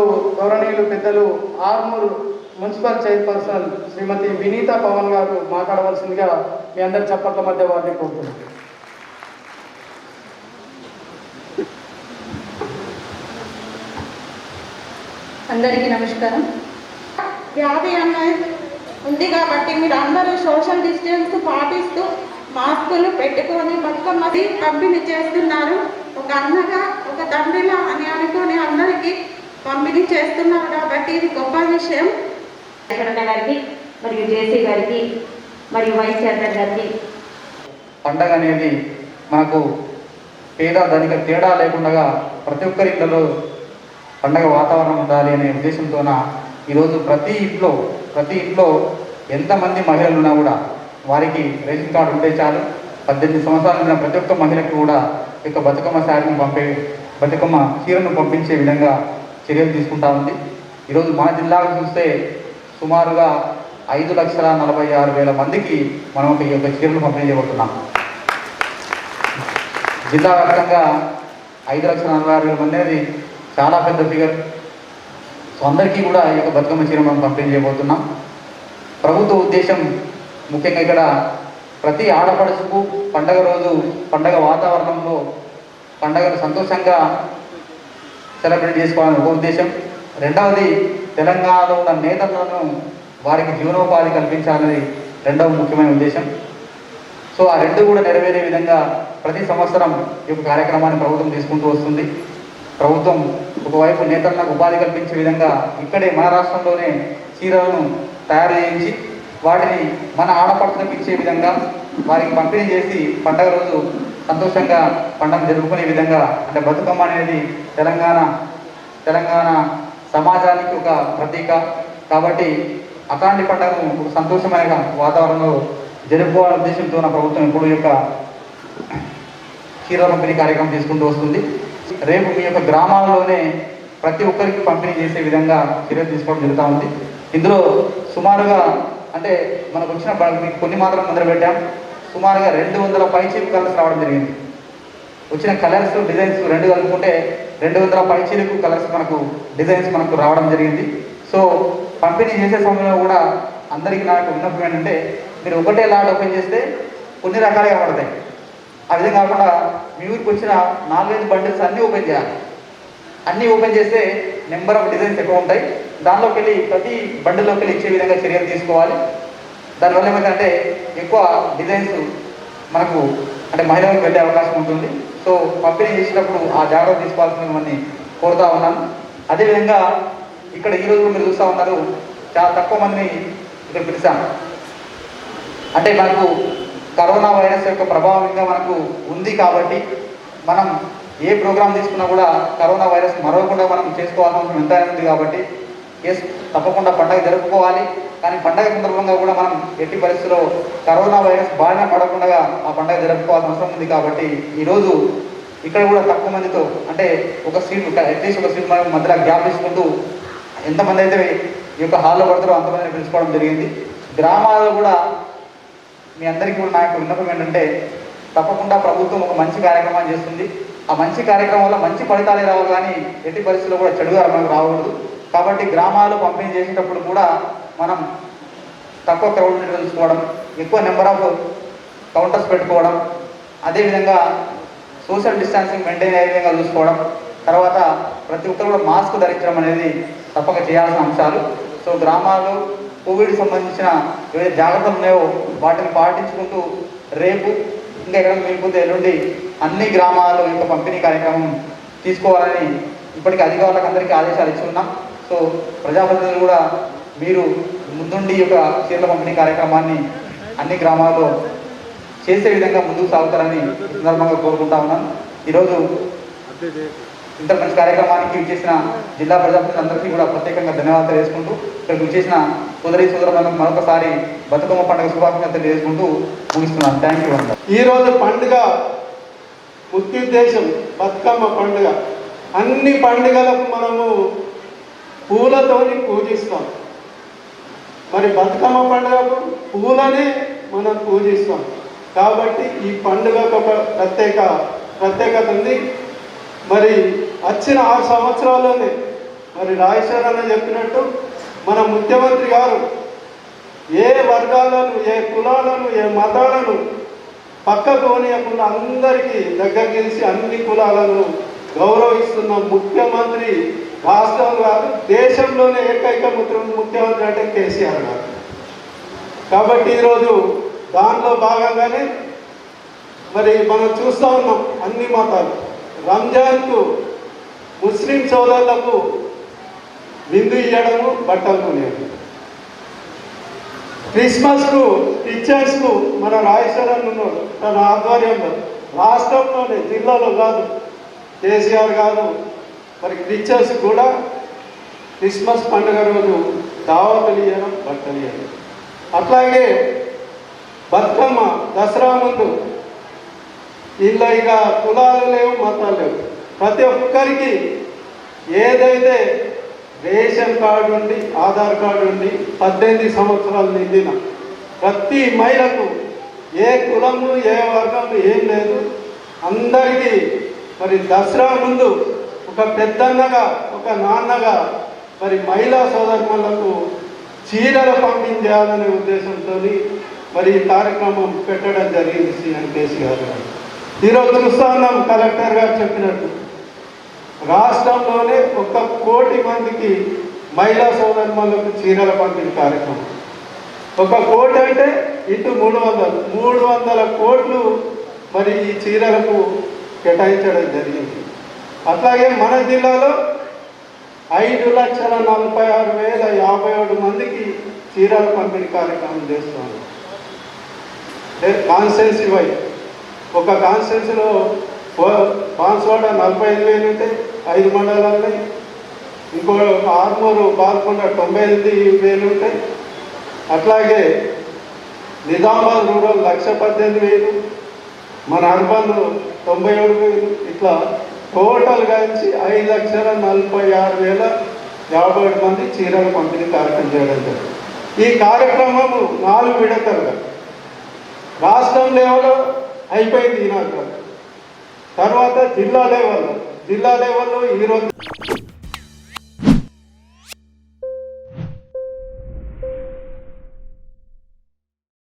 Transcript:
గౌరవనీయులు పెద్దలు Armoor municipal chairperson శ్రీమతి వినీత పవన్ గారు మాట్లాడవలసిందిగా మీ అందరి చప్పట్ల మధ్య వారిని కోరుతున్నాను. అందరికీ నమస్కారం. వ్యాధి అనేది ఉంది కాబట్టి మీరు అందరూ సోషల్ డిస్టెన్స్ పాటిస్తూ మాస్కులు పెట్టుకొని బతుకమ్మది పంపిణీ చేస్తున్నారు. ఒక అన్నగా ఒక తండ్రిలా అని అనుకొని పంపిణీ చేస్తున్నారు కాబట్టి ఇది గొప్ప విషయం. వెంకటన్న గారికి మరియు జేసీ గారికి మరియు వైస్ చైర్మన్ గారికి. పండగ అనేది మనకు పేద ధనిక తేడా లేకుండా ప్రతి ఒక్కరి ఇళ్ళలో పండగ వాతావరణం ఉండాలి అనే ఉద్దేశంతోన ఈరోజు ప్రతి ఇంట్లో ప్రతి ఇంట్లో ఎంతమంది మహిళలు ఉన్నా కూడా వారికి రేషన్ కార్డు ఉంటే చాలు. పద్దెనిమిది సంవత్సరాలు ఉన్న ప్రతి ఒక్క మహిళకు కూడా యొక్క బతుకమ్మ శారీని పంపే బతుకమ్మ చీరను పంపించే విధంగా చర్యలు తీసుకుంటా ఉంది. ఈరోజు మన జిల్లాకు చూస్తే సుమారుగా ఐదు లక్షల నలభై ఆరు వేల మందికి మనం ఒక ఈ యొక్క చీరలు పంపిణీ చేయబోతున్నాం. జిల్లా వ్యాప్తంగా ఐదు లక్షల నలభై ఆరు వేల మంది అనేది చాలా పెద్ద ఫిగర్ సో అందరికీ కూడా ఈ యొక్క బతుకమ్మ చీర మనం పంపిణీ చేయబోతున్నాం. ప్రభుత్వ ఉద్దేశం ముఖ్యంగా ఇక్కడ ప్రతి ఆడపడుచుకు పండగ రోజు పండగ వాతావరణంలో పండగను సంతోషంగా సెలబ్రేట్ చేసుకోవాలని ఒక ఉద్దేశం. రెండవది తెలంగాణలో ఉన్న నేతలను వారికి జీవనోపాధి కల్పించాలనేది రెండవ ముఖ్యమైన ఉద్దేశం. సో ఆ రెండు కూడా నెరవేరే విధంగా ప్రతి సంవత్సరం ఈ యొక్క కార్యక్రమాన్ని ప్రభుత్వం తీసుకుంటూ వస్తుంది. ప్రభుత్వం ఒకవైపు నేతలకు ఉపాధి కల్పించే విధంగా ఇక్కడే మన రాష్ట్రంలోనే చీరలను తయారు చేయించి వాటిని మన ఆడపడుతులకు ఇచ్చే విధంగా వారికి పంపిణీ చేసి పండగ రోజు సంతోషంగా పండుగ జరుపుకునే విధంగా అంటే బతుకమ్మ అనేది తెలంగాణ తెలంగాణ సమాజానికి ఒక ప్రతీక. కాబట్టి అట్లాంటి పండుగను ఒక సంతోషమైన వాతావరణంలో జరుపుకోవాలనే ఉద్దేశంతో నా ప్రభుత్వం ఇప్పుడు ఈ యొక్క క్షీర పంపిణీ కార్యక్రమం తీసుకుంటూ వస్తుంది. రేపు మీ యొక్క గ్రామాల్లోనే ప్రతి ఒక్కరికి పంపిణీ చేసే విధంగా చర్యలు తీసుకోవడం జరుగుతూ ఉంది. ఇందులో సుమారుగా అంటే మనకు వచ్చిన కొన్ని మాత్రం మొదలు పెట్టాం. సుమారుగా రెండు వందల పైచీలు కలర్స్ రావడం జరిగింది. వచ్చిన కలర్స్ డిజైన్స్ రెండు కలుపుకుంటే రెండు వందల పైచీలకు కలర్స్ మనకు డిజైన్స్ మనకు రావడం జరిగింది. సో పంపిణీ చేసే సమయంలో కూడా అందరికీ నాకు విన్నపం ఏంటంటే మీరు ఒకటే లాట్ ఓపెన్ చేస్తే కొన్ని రకాలుగా పడతాయి ఆ విధంగా కాకుండా మీ ఊరికి వచ్చిన నాలుగైదు బండిల్స్ అన్నీ ఓపెన్ చేయాలి. అన్నీ ఓపెన్ చేస్తే నెంబర్ ఆఫ్ డిజైన్స్ ఎక్కువ ఉంటాయి. దానిలోకి వెళ్ళి ప్రతి బండిలోకి వెళ్ళి ఇచ్చే విధంగా చర్యలు తీసుకోవాలి. దానివల్ల ఏమైందంటే ఎక్కువ డిజైన్స్ మనకు అంటే మహిళలకు వెళ్ళే అవకాశం ఉంటుంది. సో పంపిణీ చేసినప్పుడు ఆ జాగ్రత్త తీసుకోవాల్సినవన్నీ కోరుతా ఉన్నాను. అదేవిధంగా ఇక్కడ ఈరోజు మీరు చూస్తూ ఉన్నారు చాలా తక్కువ మందిని ఇక్కడ పిలిచాను. అంటే మనకు కరోనా వైరస్ యొక్క ప్రభావం ఇంకా మనకు ఉంది కాబట్టి మనం ఏ ప్రోగ్రాం తీసుకున్నా కూడా కరోనా వైరస్ మరవకుండా మనం చేసుకోవాల్సిన ఎంత ఉంది కాబట్టి ఎస్ తప్పకుండా పండగ జరుపుకోవాలి. కానీ పండగ సందర్భంగా కూడా మనం ఎట్టి పరిస్థితుల్లో కరోనా వైరస్ బారిన పడకుండా ఆ పండగ జరుపుకోవాల్సిన అవసరం ఉంది కాబట్టి ఈరోజు ఇక్కడ కూడా తక్కువ మందితో అంటే ఒక సీట్ అట్లీస్ట్ ఒక సీట్ మనం మధ్యలో గ్యాప్ తీసుకుంటూ ఎంతమంది అయితే ఈ యొక్క హాల్లో పడతారో అంతమందిని పిలుచుకోవడం జరిగింది. గ్రామాల్లో కూడా మీ అందరికీ కూడా నా యొక్క విన్నపం ఏంటంటే తప్పకుండా ప్రభుత్వం ఒక మంచి కార్యక్రమాన్ని చేస్తుంది. ఆ మంచి కార్యక్రమం వల్ల మంచి ఫలితాలే రావాలి కానీ ఎట్టి పరిస్థితుల్లో కూడా చెడుగా మనకు రాకూడదు. కాబట్టి గ్రామాలు పంపిణీ చేసేటప్పుడు కూడా మనం తక్కువ క్రౌడ్ చూసుకోవడం ఎక్కువ నెంబర్ ఆఫ్ కౌంటర్స్ పెట్టుకోవడం అదేవిధంగా సోషల్ డిస్టాన్సింగ్ మెయింటైన్ అయ్యే విధంగా చూసుకోవడం తర్వాత ప్రతి ఒక్కరు కూడా మాస్క్ ధరించడం అనేది తప్పక చేయాల్సిన అంశాలు. సో గ్రామాలు కోవిడ్ సంబంధించిన ఏవైతే జాగ్రత్తలు ఉన్నాయో వాటిని పాటించుకుంటూ రేపు ఇంకా ఎక్కడ మిగిలిపోతే ఎల్లుండి అన్ని గ్రామాలు యొక్క పంపిణీ కార్యక్రమం తీసుకోవాలని ఇప్పటికీ అధికారులకు అందరికీ ఆదేశాలు ఇచ్చి ఉన్నాం. సో ప్రజాప్రతినిధులు కూడా మీరు ముందుండి ఈ యొక్క చీరల పంపిణీ కార్యక్రమాన్ని అన్ని గ్రామాల్లో చేసే విధంగా ముందుకు సాగుతారని సందర్భంగా కోరుకుంటా ఉన్నాను ఈరోజు ఇంత మంచి కార్యక్రమానికి చేసిన జిల్లా ప్రజాప్రతినిధులందరికీ కూడా ప్రత్యేకంగా ధన్యవాదాలు తెలియజేసుకుంటూ ఇక్కడ చేసిన సోదరి సోదరులకు మరొకసారి బతుకమ్మ పండుగ శుభాకాంక్షలు తెలియజేసుకుంటూ ముగిస్తున్నాను. థ్యాంక్ యూ ఈరోజు పండుగ ముఖ్యోద్దేశం బతుకమ్మ పండుగ. అన్ని పండుగలకు మనము పూలతోని పూజిస్తాం. మరి బతుకమ్మ పండుగకు పూలనే మనం పూజిస్తాం. కాబట్టి ఈ పండుగకు ఒక ప్రత్యేక ప్రత్యేకత ఉంది మరి వచ్చిన ఆరు సంవత్సరాల్లోనే మరి రాజేశ్వర అన్న చెప్పినట్టు మన ముఖ్యమంత్రి గారు ఏ వర్గాలను ఏ కులాలను ఏ మతాలను పక్కకు పోనీయకుండా అందరికీ దగ్గర గెలిచి అన్ని కులాలను గౌరవిస్తున్న ముఖ్యమంత్రి రాష్ట్రం కాదు దేశంలోనే ఏకైక ముఖ్యమంత్రి అంటే కేసీఆర్ గారు. కాబట్టి ఈరోజు దానిలో భాగంగానే మరి మనం చూస్తూ ఉన్నాం అన్ని మతాలు. రంజాన్కు ముస్లిం సోదరులకు విందు ఇవ్వడము బట్టలు కొనేది క్రిస్మస్కు టీచర్స్కు మన రాజేశ్వరం ఉన్నాడు. తన ఆధ్వర్యంలో. రాష్ట్రంలోనే జిల్లాలో కాదు. కేసీఆర్ గారు మరి టీచర్స్ కూడా క్రిస్మస్ పండుగ రోజు దావతలు ఇవ్వడం బట్టలు ఇవ్వడం అట్లాగే బతుకమ్మ దసరా ముందు ఇలా ఇక కులాలు లేవు మతాలు లేవు. ప్రతి ఒక్కరికి ఏదైతే రేషన్ కార్డు ఉండి ఆధార్ కార్డు ఉండి పద్దెనిమిది సంవత్సరాలు నిండిన ప్రతి మహిళకు ఏ కులము ఏ వర్గము ఏం లేదు. అందరికీ మరి దసరా ముందు ఒక పెద్దన్నగా ఒక నాన్నగా మరి మహిళా సోదరులకు చీరలు పంపించాలనే ఉద్దేశంతో మరి ఈ కార్యక్రమం పెట్టడం జరిగింది సీఎం కేసీఆర్ గారు. ఈరోజు చూస్తా కలెక్టర్ గారు చెప్పినట్టు. రాష్ట్రంలోనే ఒక కోటి మందికి మహిళా సోదరులకు చీరల పంపిణీ కార్యక్రమం. ఒక కోటి అంటే ఇటు మూడు వందలు మూడు వందల కోట్లు మరి ఈ చీరలకు కేటాయించడం జరిగింది. అట్లాగే మన జిల్లాలో ఐదు లక్షల నలభై ఆరు వేల యాభై ఏడు మందికి చీరలు పంపిణీ కార్యక్రమం చేస్తున్నాం కాన్స్టెన్సీ వై ఒక కాన్స్టెన్సీలో బాన్స్వాడ నలభై ఐదు వేలు ఉంటాయి ఐదు మండలాలు ఇంకో ఆర్మూరు బాల్కొండ తొంభై ఎనిమిది వేలు ఉంటాయి. అట్లాగే నిజామాబాద్ రూరల్ లక్ష పద్దెనిమిది వేలు మన అనుబంధం తొంభై ఏడు వేలు ఇట్లా టోటల్ కలిసి ఐదు లక్షల నలభై ఆరు వేల యాభై ఏడు మంది చీరలు పంపిణీ కార్యక్రమం చేయడం జరిగింది. ఈ కార్యక్రమము నాలుగు విడతలుగా రాష్ట్రం లెవెల్లో అయిపోయింది ఈనాడు తర్వాత జిల్లా లెవెల్ జిల్లా లెవెల్లో ఈరోజు